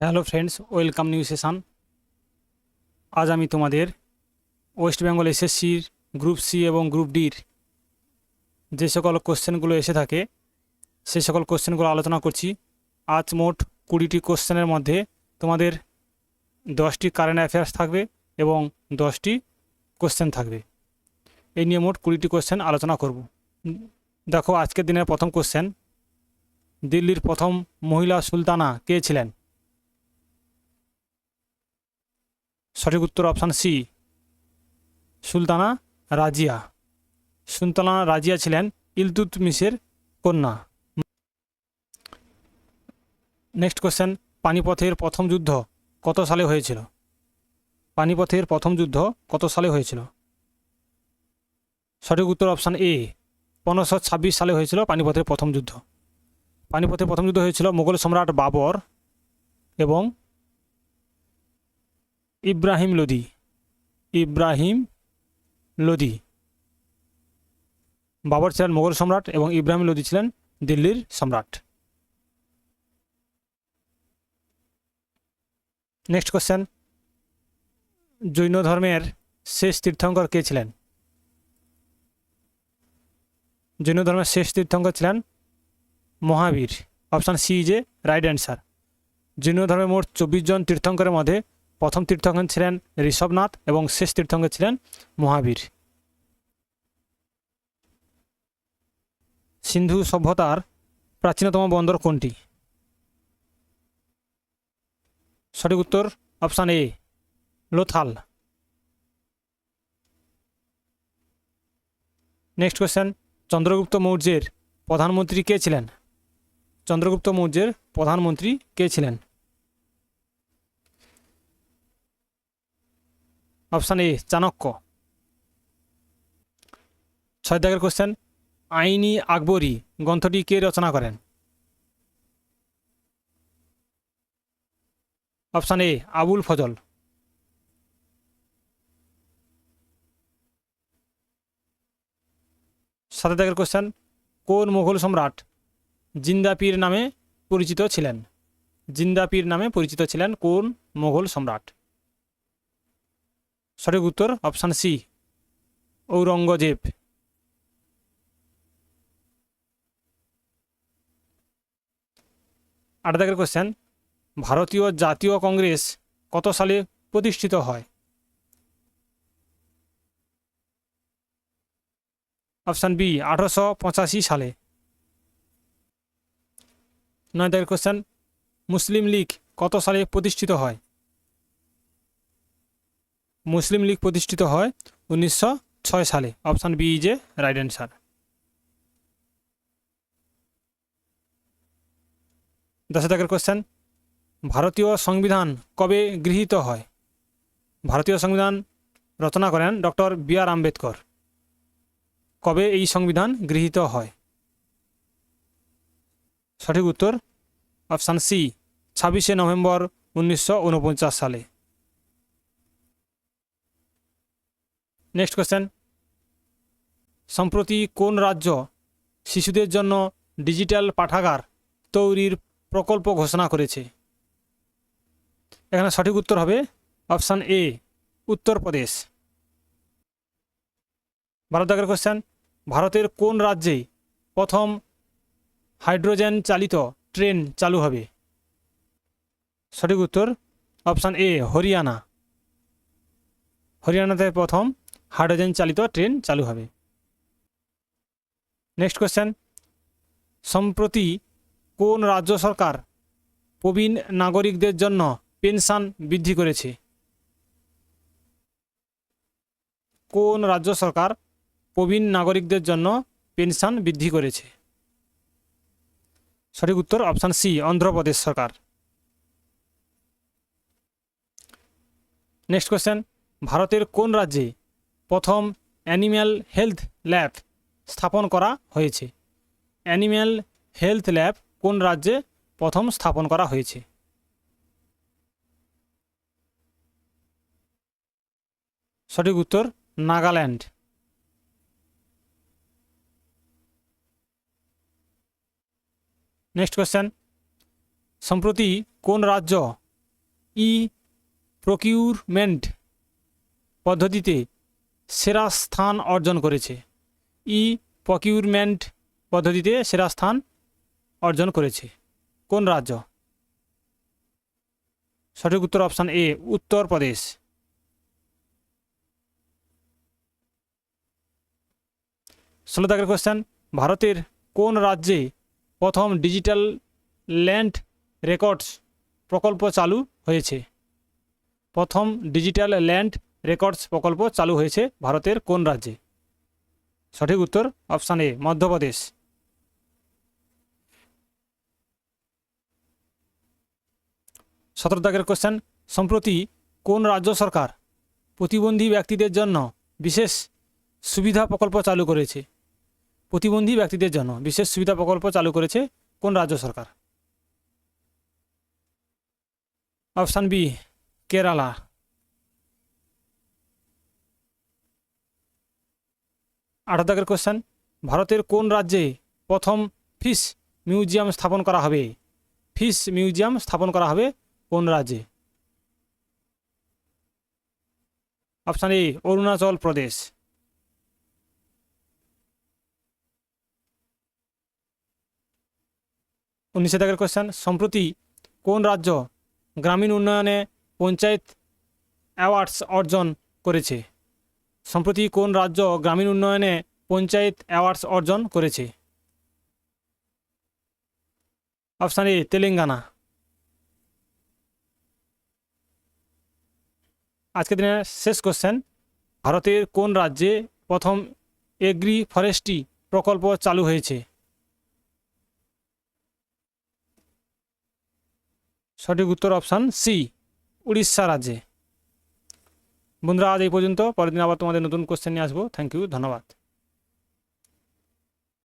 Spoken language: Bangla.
Hello friends, welcome new session. আজ আমি তোমাদের ওয়েস্ট বেঙ্গল এসএসসির গ্রুপ সি এবং গ্রুপ ডির যে সকল কোশ্চেনগুলো এসে থাকে সেই সকল কোশ্চেনগুলো আলোচনা করছি। আজ মোট কুড়িটি কোশ্চেনের মধ্যে তোমাদের দশটি কারেন্ট অ্যাফেয়ার্স থাকবে এবং দশটি কোশ্চেন থাকবে। এই নিয়ে মোট কুড়িটি কোশ্চেন আলোচনা করব। দেখো, আজকের দিনের প্রথম কোশ্চেন, দিল্লির প্রথম মহিলা সুলতানা কে ছিলেন? সঠিক উত্তর অপশান সি। সুলতানা রাজিয়া। সুলতানা রাজিয়া ছিলেন ইলতুতমিশের কন্যা। নেক্সট কোশ্চেন, পানিপথের প্রথম যুদ্ধ কত সালে হয়েছিল? পানিপথের প্রথম যুদ্ধ কত সালে হয়েছিল? সঠিক উত্তর অপশান এ, পনেরোশো ছাব্বিশ সালে হয়েছিল পানিপথের প্রথম যুদ্ধ। পানিপথের প্রথম যুদ্ধ হয়েছিল মোগল সম্রাট বাবর এবং ইব্রাহিম লোদি ইব্রাহিম লোদি বাবর ছিলেন মোগল সম্রাট এবং ইব্রাহিম লোদি ছিলেন দিল্লির সম্রাট। নেক্সট কোশ্চেন জৈন ধর্মের শেষ তীর্থঙ্কর কে ছিলেন? জৈন ধর্মের শেষ তীর্থঙ্কর ছিলেন মহাবীর। অপশান সি যে রাইট অ্যান্সার জৈন ধর্মের মোট চব্বিশ জন তীর্থঙ্করের মধ্যে প্রথম তীর্থঙ্কর ছিলেন ঋষভনাথ এবং শেষ তীর্থঙ্কর ছিলেন মহাবীর। সিন্ধু সভ্যতার প্রাচীনতম বন্দর কোনটি? সঠিক উত্তর option A, Lothal. Next question Chandragupta মৌর্যের প্রধানমন্ত্রী কে ছিলেন? চন্দ্রগুপ্ত মৌর্যের প্রধানমন্ত্রী কে ছিলেন? Option A, Chanakya. ছয় দাগের কোশ্চেন আইনি আকবরী গ্রন্থটি কে রচনা করেন? Option A, Abul Fazl. সাথে দাগের কোশ্চেন কোন মুঘল সম্রাট জিন্দাপীর নামে পরিচিত ছিলেন? জিন্দাপীর নামে পরিচিত ছিলেন কোন মোগল সম্রাট? সঠিক উত্তর, অপশান সি, ঔরঙ্গজেব। আট দাগের কোশ্চেন ভারতীয় জাতীয় কংগ্রেস কত সালে প্রতিষ্ঠিত হয়? অপশান বি, আঠারোশো পঁচাশি সালে। নয় দাগের কোশ্চেন মুসলিম লীগ কত সালে প্রতিষ্ঠিত হয়? মুসলিম লীগ প্রতিষ্ঠিত হয় উনিশশো ছয় সালে। Option B is a right answer. দশ দাগের কোশ্চেন ভারতীয় সংবিধান কবে গৃহীত হয়? ভারতীয় সংবিধান রচনা করেন ডক্টর বি আর আম্বেদকর। কবে এই সংবিধান গৃহীত হয়? সঠিক উত্তর, অপশান সি, ছাব্বিশে নভেম্বর উনিশশো উনপঞ্চাশ সালে। নেক্সট কোয়েশ্চেন সম্প্রতি কোন রাজ্য শিশুদের জন্য ডিজিটাল পাঠাগার তৈরির প্রকল্প ঘোষণা করেছে? এখানে সঠিক উত্তর হবে অপশান এ উত্তরপ্রদেশ বারো দাগের কোশ্চেন ভারতের কোন রাজ্যে প্রথম হাইড্রোজেন চালিত ট্রেন চালু হবে? সঠিক উত্তর অপশান এ হরিয়ানা। হরিয়ানাতে প্রথম হাইড্রোজেন চালিত ট্রেন চালু হবে। নেক্সট কোশ্চেন সম্প্রতি কোন রাজ্য সরকার প্রবীণ নাগরিকদের জন্য পেনশন বৃদ্ধি করেছে? কোন রাজ্য সরকার প্রবীণ নাগরিকদের জন্য পেনশন বৃদ্ধি করেছে? সঠিক উত্তর অপশান সি, অন্ধ্রপ্রদেশ সরকার। নেক্সট কোশ্চেন ভারতের কোন রাজ্যে প্রথম অ্যানিম্যাল হেলথ ল্যাব স্থাপন করা হয়েছে। অ্যানিম্যাল হেলথ ল্যাব কোন রাজ্যে প্রথম স্থাপন করা হয়েছে? সঠিক উত্তর, নাগাল্যান্ড। Next question. সম্প্রতি কোন রাজ্য ই প্রকিউরমেন্ট পদ্ধতিতে সেরা স্থান অর্জন করেছে। ই প্রকিউরমেন্ট পদ্ধতিতে সেরা স্থান অর্জন করেছে। কোন রাজ্য? সঠিক উত্তর অপশান এ উত্তরপ্রদেশ ষোলো দাগের কোশ্চেন ভারতের কোন রাজ্যে প্রথম ডিজিটাল ল্যান্ড রেকর্ডস প্রকল্প চালু হয়েছে? প্রথম ডিজিটাল ল্যান্ড রেকর্ডস প্রকল্প চালু হয়েছে ভারতের কোন রাজ্যে? সঠিক উত্তর অপশান এ, মধ্যপ্রদেশ। সতেরো দাগের কোশ্চেন সম্প্রতি কোন রাজ্য সরকার প্রতিবন্ধী ব্যক্তিদের জন্য বিশেষ সুবিধা প্রকল্প চালু করেছে? প্রতিবন্ধী ব্যক্তিদের জন্য বিশেষ সুবিধা প্রকল্প চালু করেছে কোন রাজ্য সরকার? Option B, Kerala. আঠারো দাগের কোশ্চেন ভারতের কোন রাজ্যে প্রথম ফিশ মিউজিয়াম স্থাপন করা হবে? ফিশ মিউজিয়াম স্থাপন করা হবে কোন রাজ্যে? Option A, Arunachal Pradesh. উনিশে দাগের কোশ্চেন সম্প্রতি কোন রাজ্য গ্রামীণ উন্নয়নে পঞ্চায়েত অ্যাওয়ার্ডস অর্জন করেছে? সম্প্রতি কোন রাজ্য গ্রামীণ উন্নয়নে পঞ্চায়েত অ্যাওয়ার্ডস অর্জন করেছে? Option A, Telangana. আজকের দিনের শেষ কোশ্চেন ভারতের কোন রাজ্যে প্রথম এগ্রি ফরেস্ট্রি প্রকল্প চালু হয়েছে? সঠিক উত্তর অপশান সি, উড়িষ্যা রাজ্যে। বন্ধুরা, আজ এই পর্যন্ত। পরের দিন আবার তোমাদের নতুন কোশ্চেন নিয়ে আসব। থ্যাংক ইউ ধন্যবাদ।